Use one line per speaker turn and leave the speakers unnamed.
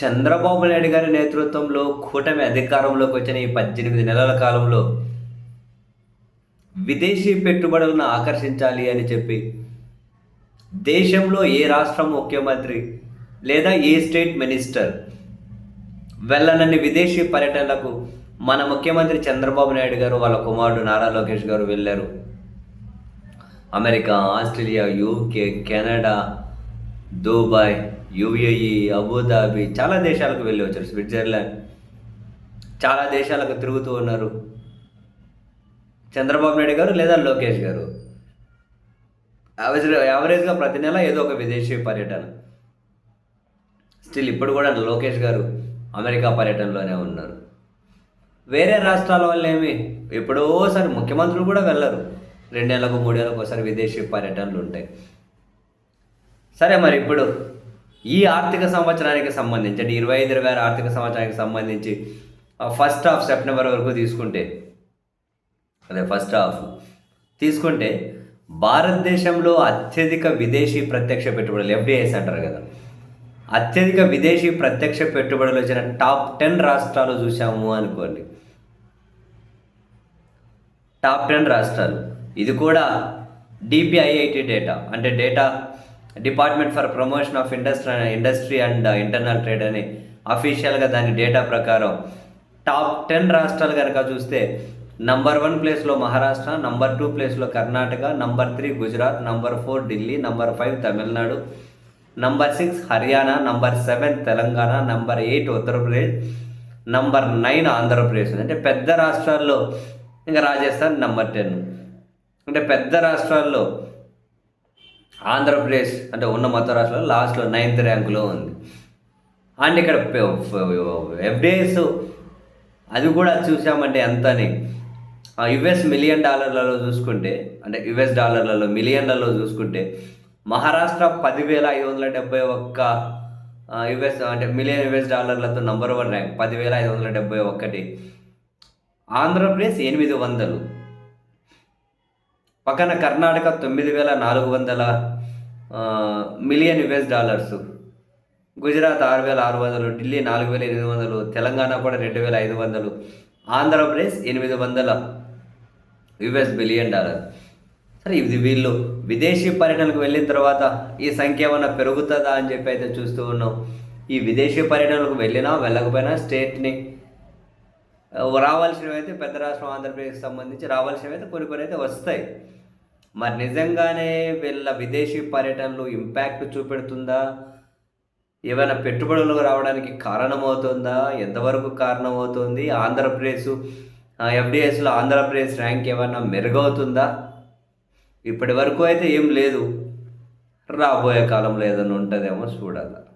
చంద్రబాబు నాయుడు గారి నేతృత్వంలో కూటమి అధికారంలోకి వచ్చిన ఈ పద్దెనిమిది నెలల కాలంలో విదేశీ పెట్టుబడులను ఆకర్షించాలి అని చెప్పి దేశంలో ఏ రాష్ట్రం ముఖ్యమంత్రి లేదా ఏ స్టేట్ మినిస్టర్ వెళ్ళనన్ని విదేశీ పర్యటనలకు మన ముఖ్యమంత్రి చంద్రబాబు నాయుడు గారు వాళ్ళ కుమారుడు నారా లోకేష్ గారు వెళ్ళారు. America Australia UK Canada Dubai UAE Abu Dhabi చాలా దేశాలకు వెళ్ళి వచ్చారు. స్విట్జర్లాండ్ చాలా దేశాలకు తిరుగుతూ ఉన్నారు. చంద్రబాబు నాయుడు గారు లేదా లోకేష్ గారు? యావరేజ్ యావరేజ్గా ప్రతి నెల ఏదో ఒక విదేశీ పర్యటన. స్టిల్ ఇప్పుడు కూడా లోకేష్ గారు అమెరికా పర్యటనలోనే ఉన్నారు. వేరే రాష్ట్రాల వల్ల ఏమి? ఎప్పుడోసారి ముఖ్యమంత్రులు కూడా వెళ్ళరు. రెండేళ్ళకు మూడేళ్ళకు ఒకసారి విదేశీ పర్యటనలు ఉంటాయి. సరే మరి ఇప్పుడు ఈ ఆర్థిక సంవత్సరానికి సంబంధించి అంటే ఇరవై ఐదు ఇరవై ఆరు ఆర్థిక సంవత్సరానికి సంబంధించి ఫస్ట్ హాఫ్ సెప్టెంబర్ వరకు తీసుకుంటే అదే ఫస్ట్ హాఫ్ తీసుకుంటే భారతదేశంలో అత్యధిక విదేశీ ప్రత్యక్ష పెట్టుబడులు ఎఫ్డిఐస్ అంటారు కదా అత్యధిక విదేశీ ప్రత్యక్ష పెట్టుబడులు వచ్చిన టాప్ టెన్ రాష్ట్రాలు చూసాము అనుకోండి. టాప్ టెన్ రాష్ట్రాలు. ఇది కూడా డిపిఐఐటి డేటా అంటే data department for promotion of industry industry and uh, internal trade అని అఫీషియల్గా దాని డేటా ప్రకారం టాప్ టెన్ రాష్ట్రాలు కనుక చూస్తే నంబర్ వన్ ప్లేస్లో మహారాష్ట్ర నంబర్ టూ ప్లేస్లో Karnataka number three Gujarat number four Delhi number five Tamil Nadu number six Haryana number seven Telangana number eight Uttar Pradesh number nine Andhra Pradesh. అంటే పెద్ద రాష్ట్రాల్లో ఇంకా Rajasthan number ten అంటే పెద్ద రాష్ట్రాల్లో ఆంధ్రప్రదేశ్ అంటే ఉన్న మొత్తం రాష్ట్రంలో లాస్ట్లో నైన్త్ ర్యాంకులో ఉంది. అండ్ ఇక్కడ ఎఫ్డిఐస్ అది కూడా చూసామంటే ఎంతని? యుఎస్ మిలియన్ డాలర్లలో చూసుకుంటే అంటే యుఎస్ డాలర్లలో మిలియన్లలో చూసుకుంటే మహారాష్ట్ర పదివేల ఐదు వందల డెబ్బై ఒక్క యుఎస్ అంటే మిలియన్ యుఎస్ డాలర్లతో నంబర్ వన్ ర్యాంక్ పదివేల ఐదు వందల డెబ్బై ఒకటి ఆంధ్రప్రదేశ్ ఎనిమిది వందలు. పక్కన కర్ణాటక తొమ్మిది వేల నాలుగు వందల మిలియన్ యుఎస్ డాలర్స్. గుజరాత్ ఆరు వేల ఆరు వందలు ఢిల్లీ నాలుగు వేల ఎనిమిది వందలు తెలంగాణ కూడా రెండు వేల ఐదు వందలు ఆంధ్రప్రదేశ్ ఎనిమిది వందల యుఎస్ బిలియన్ డాలర్. సరే ఇది వీళ్ళు విదేశీ పర్యటనకు వెళ్ళిన తర్వాత ఈ సంఖ్య ఏమన్నా పెరుగుతుందా అని చెప్పి అయితే చూస్తూ ఉన్నాం. ఈ విదేశీ పర్యటనకు వెళ్ళినా వెళ్ళకపోయినా స్టేట్ని రావాల్సినవి అయితే పెద్ద రాష్ట్రం ఆంధ్రప్రదేశ్కి సంబంధించి రావాల్సినవి అయితే కొన్ని కొన్ని అయితే వస్తాయి. మరి నిజంగానే వీళ్ళ విదేశీ పర్యటనలు ఇంపాక్ట్ చూపెడుతుందా? ఏమైనా పెట్టుబడులు రావడానికి కారణమవుతుందా? ఎంతవరకు కారణమవుతుంది? ఆంధ్రప్రదేశ్ ఎఫ్డిఎస్లో ఆంధ్రప్రదేశ్ ర్యాంక్ ఏమైనా మెరుగవుతుందా? ఇప్పటి వరకు అయితే ఏం లేదు. రాబోయే కాలంలో ఏదైనా ఉంటుందేమో చూడాలి.